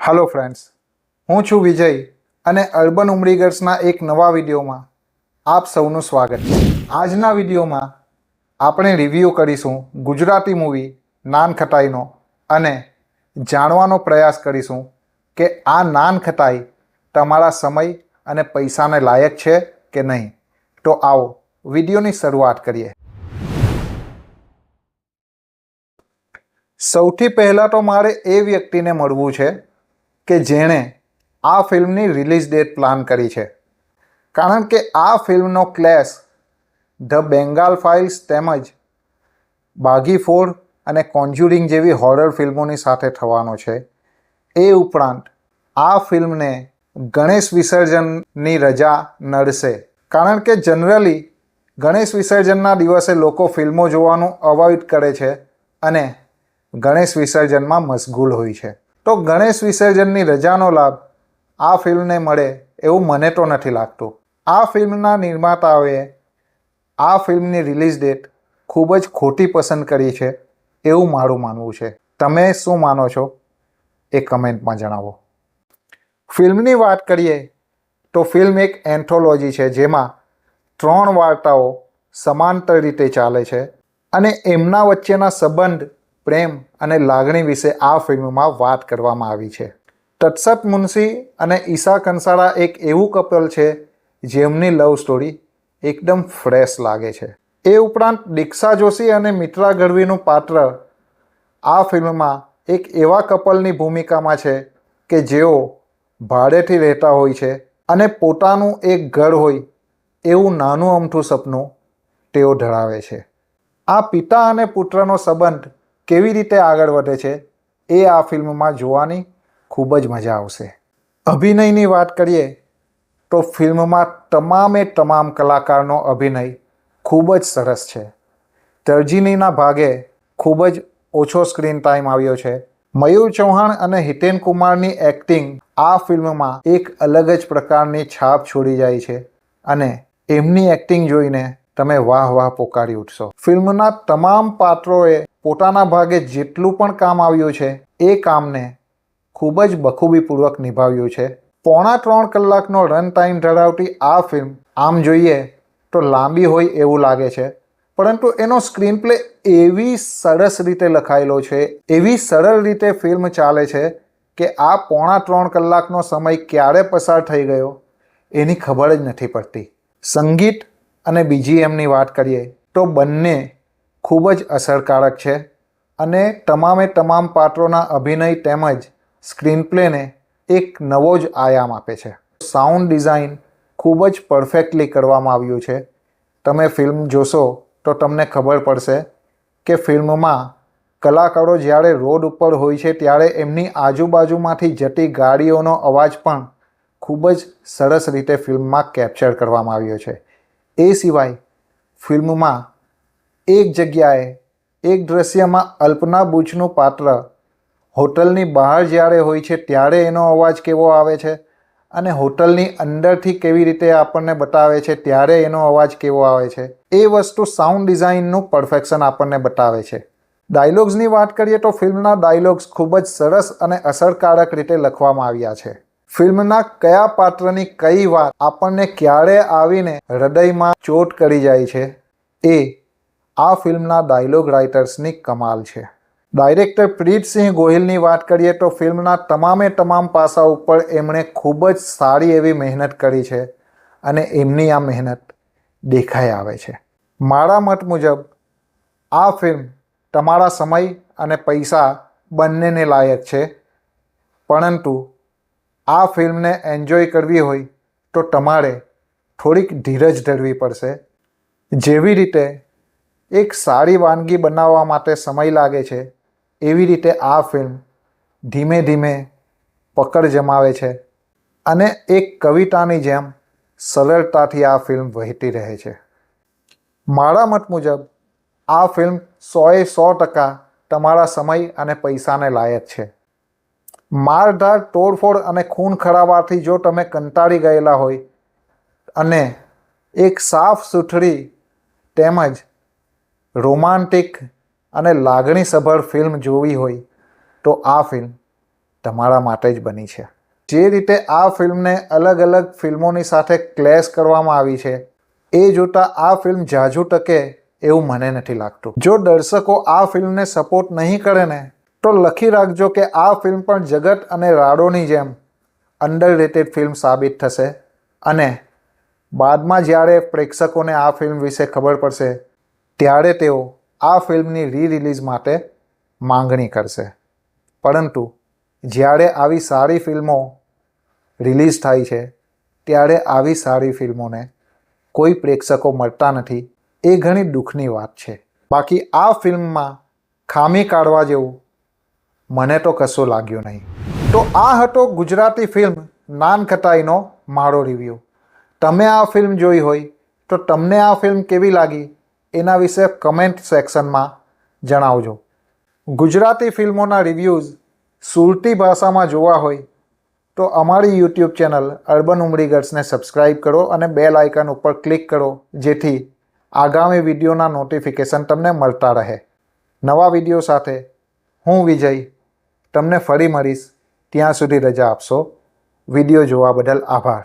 હાલો friends હું છું વિજય અને અર્બન ઉમરીગર્સના એક નવા વિડીયોમાં આપ સૌનું સ્વાગત આજના વિડીયોમાં આપણે રિવ્યૂ કરીશું ગુજરાતી મૂવી નાન ખટાઈનો અને જાણવાનો પ્રયાસ કરીશું કે આ નાન ખટાઈ તમારા સમય અને પૈસાને લાયક છે કે નહીં. તો આવો વિડીયોની શરૂઆત કરીએ. સૌથી પહેલાં તો મારે એ વ્યક્તિને મળવું છે કે જેણે આ ફિલ્મની રિલીઝ ડેટ પ્લાન કરી છે. કારણ કે આ ફિલ્મનો ક્લેશ ધ બેંગાલ ફાઇલ્સ તેમજ બાગી ફોર અને કોન્જ્યુરિંગ જેવી હોરર ફિલ્મોની સાથે થવાનો છે. એ ઉપરાંત આ ફિલ્મને ગણેશ વિસર્જનની રજા નડશે. કારણ કે જનરલી ગણેશ વિસર્જનના દિવસે લોકો ફિલ્મો જોવાનું અવોઇડ કરે છે અને ગણેશ વિસર્જનમાં મશગુલ હોય છે. તો ગણેશ વિસર્જનની રજાનો લાભ આ ફિલ્મને મળે એવું મને તો નથી લાગતું. આ ફિલ્મના નિર્માતાઓએ આ ફિલ્મની રિલીઝ ડેટ ખૂબ જ ખોટી પસંદ કરી છે એવું મારું માનવું છે. તમે શું માનો છો? એ કમેન્ટમાં જણાવો. ફિલ્મની વાત કરીએ તો ફિલ્મ એક એન્થોલોજી છે જેમાં ત્રણ વાર્તાઓ સમાંતર રીતે ચાલે છે અને એમના વચ્ચેના સંબંધ પ્રેમ અને લાગણી વિશે આ ફિલ્મમાં વાત કરવામાં આવી છે. તત્સત મુનશી અને ઈશા કંસાળા એક એવું કપલ છે, જેમની લવ સ્ટોરી એકદમ ફ્રેશ લાગે છે. એ ઉપરાંત દીક્ષા જોશી અને મિત્રા ગઢવીનું પાત્ર આ ફિલ્મમાં એક એવા કપલની ભૂમિકામાં છે કે જેઓ ભાડેથી રહેતા હોય છે અને પોતાનું એક ઘર હોય એવું નાનું અમથું સપનું તેઓ ધરાવે છે. આ પિતા અને પુત્રનો સંબંધ કેવી રીતે આગળ વધે છે એ આ ફિલ્મમાં જોવાની ખૂબ જ મજા આવશે. અભિનયની વાત કરીએ તો ફિલ્મમાં તમામે તમામ કલાકારનો અભિનય ખૂબ જ સરસ છે. તર્જીનીના ભાગે ખૂબ જ ઓછો સ્ક્રીન ટાઈમ આવ્યો છે. મયુર ચૌહાણ અને હિતેન કુમારની એક્ટિંગ આ ફિલ્મમાં એક અલગ જ પ્રકારની છાપ છોડી જાય છે અને એમની એક્ટિંગ જોઈને તમે વાહ વાહ પોકારી ઉઠશો. ફિલ્મના તમામ પાત્રોએ પોતાના ભાગે જેટલું પણ કામ આવ્યું છે, એ કામને ખૂબ જ બખૂબીપૂર્વક નિભાવ્યું છે. પોણા ત્રણ કલાકનો રન ટાઈમ ધરાવતી આ ફિલ્મ આમ જોઈએ તો લાંબી હોય એવું લાગે છે, પરંતુ એનો સ્ક્રીન પ્લે એવી સરસ રીતે લખાયેલો છે, એવી સરળ રીતે ફિલ્મ ચાલે છે કે આ પોણા ત્રણ કલાકનો સમય ક્યારે પસાર થઈ ગયો એની ખબર જ નથી પડતી. સંગીત અને બીજી એમની વાત કરીએ તો બંને ખૂબ જ અસરકારક છે અને તમામે તમામ પાત્રોના અભિનય તેમજ સ્ક્રીન પ્લેને એક નવો જ આયામ આપે છે. સાઉન્ડ ડિઝાઇન ખૂબ જ પરફેક્ટલી કરવામાં આવ્યું છે. તમે ફિલ્મ જોશો તો તમને ખબર પડશે કે ફિલ્મમાં કલાકારો જ્યારે રોડ ઉપર હોય છે ત્યારે એમની આજુબાજુમાંથી જતી ગાડીઓનો અવાજ પણ ખૂબ જ સરસ રીતે ફિલ્મમાં કેપ્ચર કરવામાં આવ્યો છે. એ સિવાય ફિલ્મમાં એક જગ્યાએ, એક દ્રશ્યમાં અલ્પના બુચનું પાત્ર. હોટલની બહાર જ્યારે હોય છે ત્યારે એનો અવાજ કેવો આવે છે અને હોટલની અંદરથી કેવી રીતે આપણને બતાવે છે ત્યારે એનો અવાજ કેવો આવે છે. એ વસ્તુ સાઉન્ડ ડિઝાઇનનું પરફેક્શન આપણને બતાવે છે. ડાયલોગ્સની વાત કરીએ તો ફિલ્મના ડાયલોગ્સ ખૂબ જ સરસ અને અસરકારક રીતે લખવામાં આવ્યા છે. ફિલ્મના કયા પાત્રની કઈ વાત આપણને ક્યારે આવીને હૃદયમાં ચોટ કરી જાય છે? એ આ ફિલ્મના ડાયલોગ રાઇટર્સની કમાલ છે. ડાયરેક્ટર પ્રીતસિંહ ગોહિલની વાત કરીએ તો ફિલ્મના તમામે તમામ પાસા ઉપર એમણે ખૂબ જ સારી એવી મહેનત કરી છે અને એમની આ મહેનત દેખાઈ આવે છે. મારા મત મુજબ, આ ફિલ્મ તમારા સમય અને પૈસા બંનેને લાયક છે, પરંતુ આ ફિલ્મને એન્જોય કરવી હોય તો તમારે થોડીક ધીરજ ધરવી પડશે. જેવી રીતે એક સારી વાનગી બનાવવા માટે સમય લાગે છે, એવી રીતે આ ફિલ્મ ધીમે ધીમે પકડ જમાવે છે અને એક કવિતાની જેમ સરળતાથી આ ફિલ્મ વહેતી રહે છે. મારા મત મુજબ, આ ફિલ્મ સોએ સો ટકા તમારા સમય અને પૈસાને લાયક છે. મારધાર, તોડફોડ અને ખૂન ખરાબાથી જો તમે કંટાળી ગયેલા હોય અને એક સાફ સુથરી તેમજ રોમાન્ટિક અને લાગણીસભર ફિલ્મ જોવી હોય તો આ ફિલ્મ તમારા માટે જ બની છે. જે રીતે આ ફિલ્મને અલગ અલગ ફિલ્મોની સાથે ક્લેશ કરવામાં આવી છે, એ જોતાં આ ફિલ્મ જાજુ ટકે એવું મને નથી લાગતું. જો દર્શકો આ ફિલ્મને સપોર્ટ નહીં કરે ને, તો લખી રાખજો કે આ ફિલ્મ પણ જગત અને રાડોની જેમ અંડર રેટેડ ફિલ્મ સાબિત થશે અને બાદમાં જ્યારે પ્રેક્ષકોને આ ફિલ્મ વિશે ખબર પડશે ત્યારે તેઓ આ ફિલ્મની રી રિલીઝ માટે માંગણી કરશે. પરંતુ જ્યારે આવી સારી ફિલ્મો રિલીઝ થાય છે, ત્યારે આવી સારી ફિલ્મોને કોઈ પ્રેક્ષકો મળતા નથી. એ ઘણી દુઃખની વાત છે. બાકી આ ફિલ્મમાં ખામી કાઢવા જેવું મને તો કશું લાગ્યું નહીં. તો આ હતો ગુજરાતી ફિલ્મ નાન ખટાઈનો મારો રિવ્યૂ તમે આ ફિલ્મ જોઈ હોય તો તમને આ ફિલ્મ કેવી લાગી? એના વિશે કમેન્ટ સેક્શનમાં જણાવજો. ગુજરાતી ફિલ્મોના રિવ્યૂઝ સુરતી ભાષામાં જોવા હોય તો અમારી યુટ્યુબ ચેનલ અર્બન ઉમરીગર્સને સબસ્ક્રાઈબ કરો અને બેલ આઇકન ઉપર ક્લિક કરો, જેથી આગામી વિડીયોના નોટિફિકેશન તમને મળતા રહે. નવા વીડિયો સાથે હું વિજય, તમને ફરી મળીશ. ત્યાં સુધી રજા આપશો. વીડિયો જોવા બદલ આભાર.